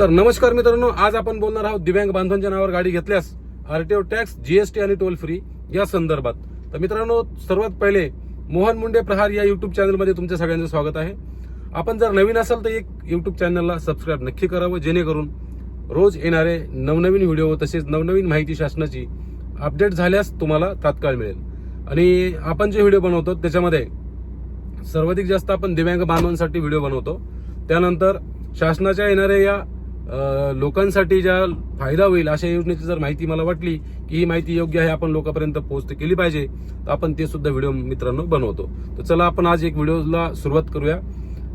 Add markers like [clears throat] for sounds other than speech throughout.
तर नमस्कार मित्रांनो आज आपण बोलणार आहोत दिव्यांग बांधवांच्या नावावर गाडी घेतल्यास आरटीओ टॅक्स जीएसटी आणि टोल फ्री या संदर्भात. तर मित्रांनो सर्वात पहिले मोहन मुंडे प्रहार या युट्यूब चॅनलमध्ये तुमच्या सगळ्यांचं स्वागत आहे. आपण जर नवीन असाल तर एक युट्यूब चॅनलला सबस्क्राईब नक्की करावं जेणेकरून रोज येणारे नवनवीन व्हिडिओ तसेच नवनवीन माहिती शासनाची अपडेट झाल्यास तुम्हाला तात्काळ मिळेल. आणि आपण जे व्हिडिओ बनवतो त्याच्यामध्ये सर्वाधिक जास्त आपण दिव्यांग बांधवांसाठी व्हिडिओ बनवतो. त्यानंतर शासनाच्या येणाऱ्या या लोकांसाठी ज्या फायदा होईल अशा योजनेची जर माहिती मला वाटली की ही माहिती योग्य आहे आपण लोकांपर्यंत पोहोच केली पाहिजे तर आपण ते सुद्धा व्हिडिओ मित्रांनो बनवतो. तर चला आपण आज एक व्हिडिओला सुरुवात करूया.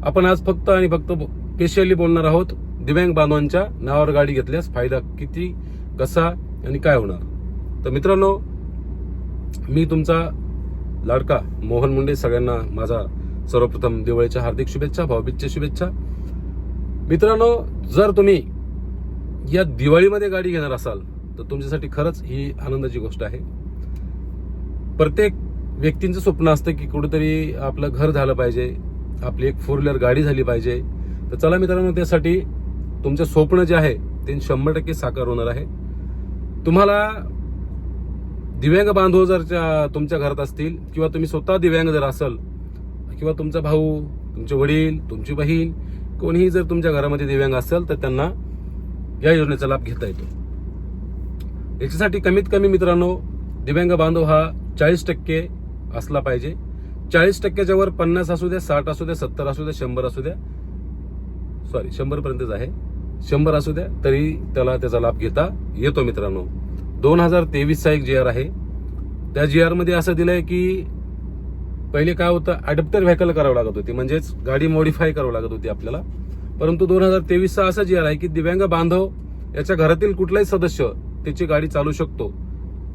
आपण आज फक्त आणि फक्त स्पेशली बोलणार आहोत दिव्यांग बांधवांच्या नावावर गाडी घेतल्यास फायदा किती कसा आणि काय होणार? तर मित्रांनो मी तुमचा लाडका मोहन मुंडे सगळ्यांना माझा सर्वप्रथम दिवाळीच्या हार्दिक शुभेच्छा भाऊबीजच्या शुभेच्छा. मित्रांनो जर तुम्ही या दिवाळीमध्ये गाडी घेणार असाल तर तुमच्यासाठी खरंच ही आनंदाची गोष्ट आहे. प्रत्येक व्यक्तींचं स्वप्न असतं की कुठेतरी आपलं घर झालं पाहिजे आपली एक फोर व्हीलर गाडी झाली पाहिजे. तर चला मित्रांनो त्यासाठी तुमचं स्वप्न जे आहे ते शंभर टक्के साकार होणार आहे. तुम्हाला दिव्यांग बांधव जर तुमच्या घरात असतील किंवा तुम्ही स्वतः दिव्यांग जर असाल किंवा तुमचा भाऊ तुमचे वडील तुमची बहीण कोणीही जर तुमच्या घरामध्ये दिव्यांग असेल तर त्यांना या योजनेचा लाभ घेता येतो. याच्यासाठी कमीत कमी मित्रांनो दिव्यांग बांधव हा चाळीस टक्के असला पाहिजे. चाळीस टक्क्याच्या वर पन्नास असू द्या साठ असू द्या सत्तर असू द्या शंभर असू द्या. सॉरी शंभर पर्यंतच आहे शंभर असू द्या तरी त्याला त्याचा लाभ घेता येतो मित्रांनो. दोन हजार तेवीसचा एक जी आर आहे. त्या जी आरमध्ये असं असं दिलंय की पहिले काय होतं अडॅप्टर व्हेकल करावं लागत होती. म्हणजेच गाडी मॉडीफाय करावं लागत होती आपल्याला. परंतु दोन हजार तेवीसचा असा जी आर आहे की दिव्यांग बांधव याच्या घरातील कुठलाही सदस्य त्याची गाडी चालू शकतो.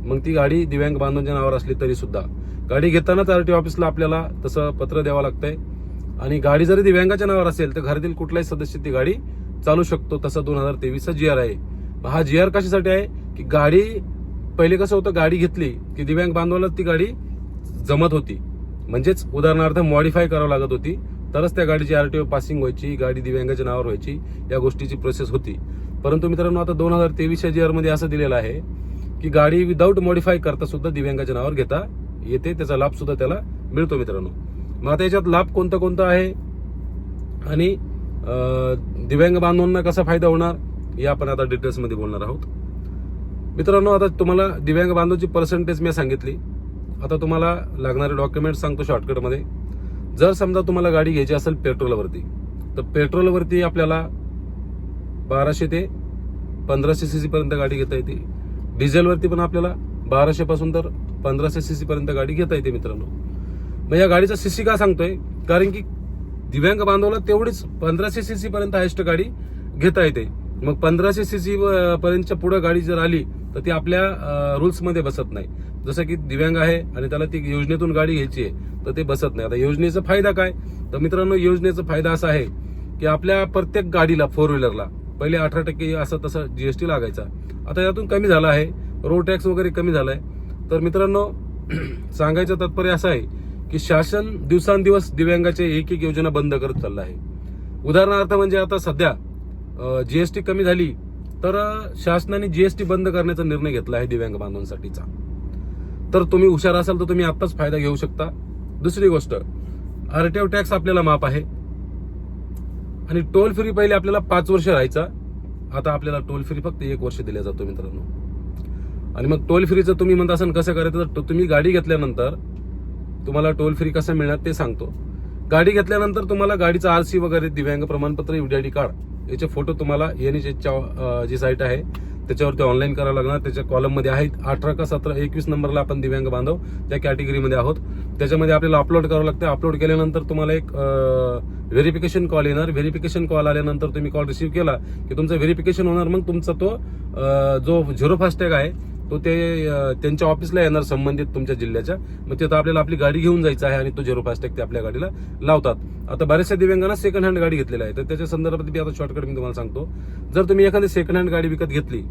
मग ती गाडी दिव्यांग बांधवांच्या नावावर असली तरी सुद्धा. गाडी घेतानाच आर टी ऑफिसला आपल्याला तसं पत्र द्यावं लागतंय. आणि गाडी जरी दिव्यांगाच्या नावावर असेल तर घरातील कुठलाही सदस्य ती गाडी चालू शकतो. तसं दोन हजार तेवीसचा जी आर आहे हा जी आर कशासाठी आहे? की गाडी पहिले कसं होतं गाडी घेतली की दिव्यांग बांधवाला ती गाडी जमत होती. म्हणजेच उदाहरणार्थ मॉडीफाय करावं लागत होती तरच त्या गाडीची आरटीओ पासिंग व्हायची गाडी दिव्यांगाच्या नावावर व्हायची या गोष्टीची प्रोसेस होती. परंतु मित्रांनो आता दोन हजार तेवीसच्या जी मध्ये असं दिलेलं आहे की गाडी विदाऊट मॉडीफाय करता सुद्धा दिव्यांगाच्या नावावर घेता येते त्याचा लाभ सुद्धा त्याला मिळतो मित्रांनो. मग आता याच्यात लाभ कोणता कोणता आहे? आणि दिव्यांग बांधवांना कसा फायदा होणार? या आपण आता डिटेल्समध्ये बोलणार आहोत. मित्रांनो आता तुम्हाला दिव्यांग बांधवची पर्सेंटेज मी सांगितली. आता तुम्हाला लागणारे डॉक्युमेंट सांगतो शॉर्टकटमध्ये जर समजा तुम्हाला गाडी घ्यायची असेल पेट्रोलवरती तर पेट्रोलवरती आपल्याला बाराशे ते पंधराशे सी सीपर्यंत गाडी घेता येते. डिझेलवरती पण आपल्याला बाराशेपासून तर पंधराशे सी सीपर्यंत गाडी घेता येते मित्रांनो. मग या गाडीचा सी सी का सांगतोय? कारण की दिव्यांग बांधवला तेवढीच पंधराशे सी सीपर्यंत हायस्ट गाडी घेता येते. मग पंधराशे सी सी पर्यंतच्या पुढे गाडी जर आली तर ती आपल्या रुल्समध्ये बसत नाही. जसं की दिव्यांग आहे आणि त्याला ती योजनेतून गाडी घ्यायची आहे तर ते बसत नाही. आता योजनेचा फायदा काय? तर मित्रांनो योजनेचा फायदा असा आहे की आपल्या प्रत्येक गाडीला फोर व्हीलरला पहिले अठरा टक्के असं तसं जीएसटी लागायचा. आता यातून कमी झाला आहे रोड टॅक्स वगैरे कमी झाला आहे तर मित्रांनो [clears throat] सांगायचं तात्पर्य असं आहे की शासन दिवसांदिवस दिव्यांगाचे एक एक योजना बंद करत चाललं आहे. उदाहरणार्थ म्हणजे आता सध्या जीएसटी कमी झाली तर शासनाने जीएसटी बंद करण्याचा निर्णय घेतला आहे दिव्यांग बांधवांसाठीचा. तर तुम्ही हुशार असाल तर तुम्ही आत्ताच फायदा घेऊ शकता. दुसरी गोष्ट आरटीओ टॅक्स आपल्याला माफ आहे. आणि टोल फ्री पहिले आपल्याला पाच वर्ष राहायचा. आता आपल्याला टोल फ्री फक्त एक वर्ष दिल्या जातो मित्रांनो. आणि मग टोल फ्रीचं तुम्ही म्हणता असाल कसं करायचं तर तो- तुम्ही गाडी घेतल्यानंतर तुम्हाला टोल फ्री कसं मिळणार ते सांगतो. गाडी घेतल्यानंतर तुम्हाला गाडीचं आरसी वगैरे दिव्यांग प्रमाणपत्र युडीआयडी कार्ड याचे फोटो तुम्हाला एनएचएचच्या जी साईट आहे त्याच्यावरती ऑनलाईन करावं लागणार. त्याच्या कॉलममध्ये आहेत अठरा का सतरा एकवीस नंबरला आपण दिव्यांग बांधव त्या कॅटेगरीमध्ये आहोत. त्याच्यामध्ये आपल्याला अपलोड करावं लागतं. अपलोड केल्यानंतर तुम्हाला एक व्हेरिफिकेशन कॉल येणार. व्हेरिफिकेशन कॉल आल्यानंतर तुम्ही कॉल रिसिव्ह केला की तुमचं व्हेरिफिकेशन होणार. मग तुमचा तो जो झिरो फास्टॅग आहे तो ते त्यांच्या ऑफिसला येणार संबंधित तुमच्या जिल्ह्याच्या. मग तिथं आपल्याला आपली गाडी घेऊन जायचं आहे आणि तो झिरो फास्टॅग ते आपल्या गाडीला लावतात. आता बऱ्याचशा दिव्यांगांना सेकंड हँड गाडी घेतलेली आहे. तर त्याच्या संदर्भात मी आता शॉर्टकट मी तुम्हाला सांगतो. जर तुम्ही एखादी सेकंड हँड गाडी विकत घेतली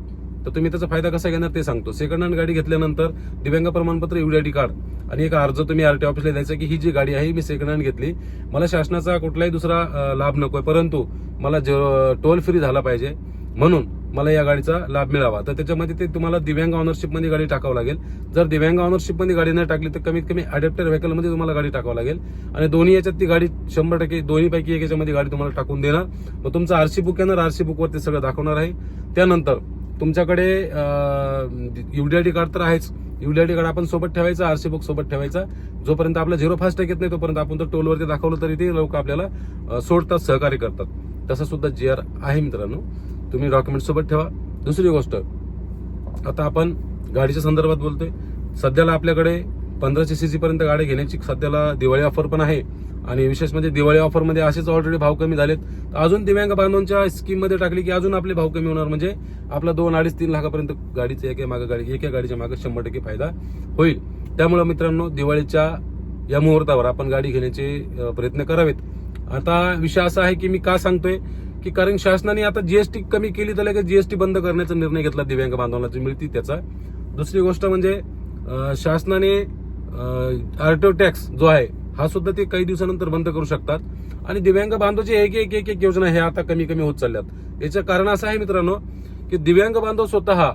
तर तुम्ही त्याचा फायदा कसा घेणार ते सांगतो. सेकंड हँड गाडी घेतल्यानंतर दिव्यांग प्रमाणपत्र युडीआयडी कार्ड आणि एक अर्ज तुम्ही आरटी ऑफिसला द्यायचा की ही जी गाडी आहे मी सेकंड हँड घेतली. मला शासनाचा कुठलाही दुसरा लाभ नकोय. परंतु मला टोल फ्री झाला पाहिजे. म्हणून मला या गाडीचा लाभ मिळावा. तर त्याच्यामध्ये ते तुम्हाला दिव्यांग ऑनरशिपमध्ये गाडी टाकावं लागेल. जर दिव्यांग ऑनरशिपमध्ये गाडी नाही टाकली तर कमीत कमी अडॅप्टर व्हेकलमध्ये तुम्हाला गाडी टाकावं लागेल. आणि दोन्ही याच्यात ती गाडी शंभर टक्के दोन्हीपैकी एक याच्यामध्ये गाडी तुम्हाला टाकून देणार. मग तुमचं आरसी बुक येणार आरसी बुकवर ते सगळं दाखवणार आहे. त्यानंतर तुमच्याकडे युडीआयडी कार्ड तर आहेच. युडीआयडी कार्ड आपण सोबत ठेवायचं आरसी बुक सोबत ठेवायचा. जोपर्यंत आपला झिरो फास्ट येत नाही तोपर्यंत आपण तर टोलवरती दाखवलं तरी ते लोक आपल्याला सोडतात सहकार्य करतात. तसं सुद्धा जी आर आहे मित्रांनो. तुम्ही डॉक्युमेंट सोबत ठेवा. दुसरी गोष्ट आता आपण गाडीच्या संदर्भात बोलतोय. सध्याला आपल्याकडे पंधराशे सी पर्यंत गाडी घेण्याची सध्याला दिवाळी ऑफर पण आहे. आणि विशेष म्हणजे दिवाळी ऑफरमध्ये असेच ऑलरेडी भाव कमी झालेत. तर अजून दिव्यांग बांधवांच्या स्कीममध्ये टाकली की अजून आपले भाव कमी होणार. म्हणजे आपला दोन अडीच तीन लाखापर्यंत गाडीचे एका मागे गाडी एका गाडीच्या मागे शंभर टक्के फायदा होईल. त्यामुळे मित्रांनो दिवाळीच्या या मुहूर्तावर आपण गाडी घेण्याचे प्रयत्न करावेत. आता विषय असा आहे की मी का सांगतोय? की कारण शासनाने आता जीएसटी कमी केली तर लगेच जीएसटी बंद करण्याचा निर्णय घेतला दिव्यांग बांधवांना मिळती त्याचा. दुसरी गोष्ट म्हणजे शासनाने आरटीओ टॅक्स जो आहे हा सुद्धा ते काही दिवसानंतर बंद करू शकतात. आणि दिव्यांग बांधवची एक एक एक एक योजना हे आता कमी कमी होत चालल्यात. याचं कारण असं आहे मित्रांनो की दिव्यांग बांधव स्वतः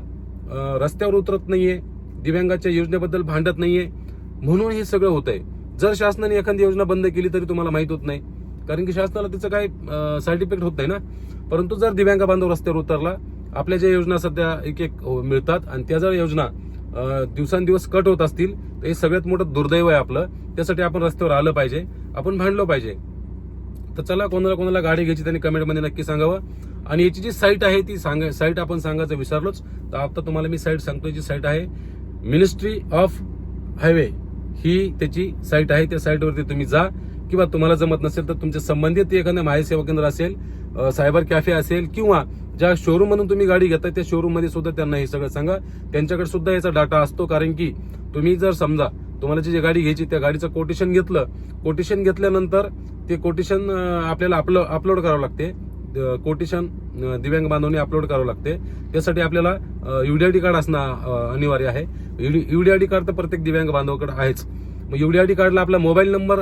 रस्त्यावर उतरत नाहीये दिव्यांगाच्या योजनेबद्दल भांडत नाहीये. म्हणून हे सगळं होत आहे जर शासनाने एखादी योजना बंद केली तरी तुम्हाला माहीत होत नाही. कारण की शासनाला त्याचं काही साईड इफेक्ट होत नाही ना. परंतु जर दिव्यांग बांधव रस्त्यावर उतरला आपल्या ज्या योजना सध्या एक एक मिळतात आणि त्या जर योजना दिवसांदिवस कट होत असतील तर हे सगळ्यात मोठं दुर्दैव आहे आपलं. त्यासाठी आपण रस्त्यावर आलं पाहिजे आपण भांडलो पाहिजे. तर चला कोणाला कोणाला गाडी घ्यायची त्यांनी कमेंटमध्ये नक्की सांगावं. आणि याची जी साईट आहे ती सांगा साईट आपण सांगायचं विसरलोच. तर आता तुम्हाला मी साईट सांगतो जी साईट आहे मिनिस्ट्री ऑफ हायवे ही त्याची साईट आहे त्या साईटवरती तुम्ही जा. किंवा तुम्हाला जमत नसेल तर तुमच्या संबंधित एखादं माहिती सेवा केंद्र असेल सायबर कॅफे असेल किंवा ज्या शोरूम मधून तुम्ही गाडी घेताय त्या शोरूममध्ये सुद्धा त्यांना हे सगळं सांगा. त्यांच्याकडे सुद्धा याचा डाटा असतो कारण की तुम्ही जर समजा तुम्हाला जी गाडी घ्यायची त्या गाडीचं कोटेशन घेतलं. कोटेशन घेतल्यानंतर ते कोटेशन आपल्याला अपलो अपलोड करावं लागते. कोटेशन दिव्यांग बांधवने अपलोड करावं लागते. त्यासाठी आपल्याला युडीआयडी कार्ड असणं अनिवार्य आहे. युडीआयडी कार्ड तर प्रत्येक दिव्यांग बांधवाकडे आहेच. मग युडीआयडी कार्डला आपला मोबाईल नंबर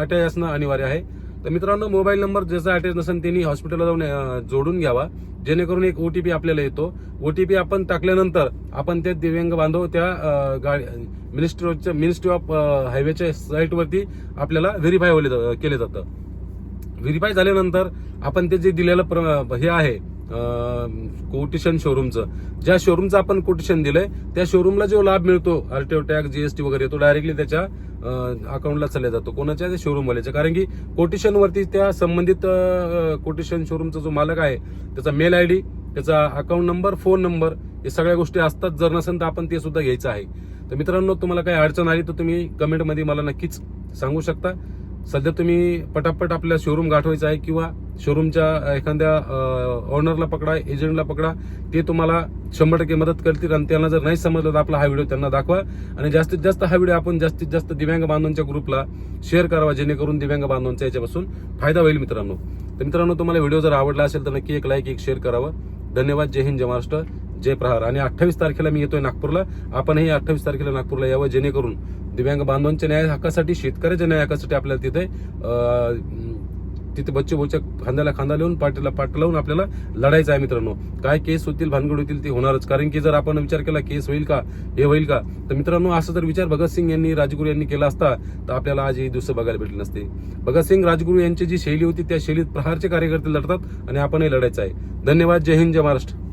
अटॅच असणं अनिवार्य आहे. तर मित्रांनो मोबाईल नंबर ज्याचा अटॅच नसेल त्यांनी हॉस्पिटलला जाऊन जोडून घ्यावा. जेणेकरून एक ओटीपी आपल्याला येतो. ओटीपी आपण टाकल्यानंतर आपण त्या दिव्यांग बांधव त्या गाडी मिनिस्ट्री मिनिस्ट्री ऑफ हायवेच्या साईटवरती आपल्याला व्हेरीफाय केलं जातं. व्हेरीफाय झाल्यानंतर आपण ते जे दिलेलं प्र- हे आहे कोटेशन शोरूमचं ज्या शोरूमचं आपण कोटेशन दिलंय त्या शोरूमला जो लाभ मिळतो आरटीओ टॅक्स जीएसटी वगैरे तो डायरेक्टली त्याच्या अकाउंटला चालला जातो. कोणाच्या? शोरूमवाल्याच्या कारण की कोटेशनवरती त्या संबंधित कोटेशन शोरूमचा जो मालक आहे त्याचा मेल आय डी त्याचा अकाउंट नंबर फोन नंबर हे सगळ्या गोष्टी असतात. जर नसेल तर आपण ते सुद्धा घ्यायचं आहे. तर मित्रांनो तुम्हाला काही अडचण आली तर तुम्ही कमेंटमध्ये मला नक्कीच सांगू शकता. सध्या तुम्ही पटापट आपल्या शोरूम गाठवायचं आहे किंवा शोरूमच्या एखाद्या ओनरला पकडा एजंटला पकडा ते तुम्हाला शंभर टक्के मदत करतील आणि त्यांना जर नाही समजलं तर आपला हा व्हिडिओ त्यांना दाखवा. आणि जास्तीत जास्त हा व्हिडिओ आपण जास्तीत जास्त दिव्यांग बांधवांच्या ग्रुपला शेअर करावा जेणेकरून दिव्यांग बांधवांचा याच्यापासून फायदा होईल मित्रांनो. तर मित्रांनो तुम्हाला व्हिडिओ जर आवडला असेल तर नक्की एक लाईक एक शेअर करावं. धन्यवाद. जय हिंद जय महाराष्ट्र जय प्रहार. आणि अठ्ठावीस तारखेला मी येतोय नागपूरला. आपणही अठ्ठावीस तारखेला नागपूरला यावं जेणेकरून दिव्यांग बांधवांच्या न्याय हक्कासाठी शेतकऱ्याच्या न्याय हक्कासाठी आपल्याला तिथे तिथे बच्चे बोच्या खांद्याला खांदा लावून पाठीला पाठ लावून आपल्याला लढायचं आहे मित्रांनो. काय केस होतील भानगड होतील ते होणारच. कारण की जर आपण विचार केला केस होईल का हे होईल का तर मित्रांनो असं जर विचार भगतसिंग यांनी राजगुरू यांनी केला असता तर आपल्याला आज हे दुसरं बघायला भेटले नसते. भगतसिंग राजगुरू यांची जी शैली होती त्या शैलीत प्रहारचे कार्यकर्ते लढतात आणि आपणही लढायचं आहे. धन्यवाद. जय हिंद जय महाराष्ट्र.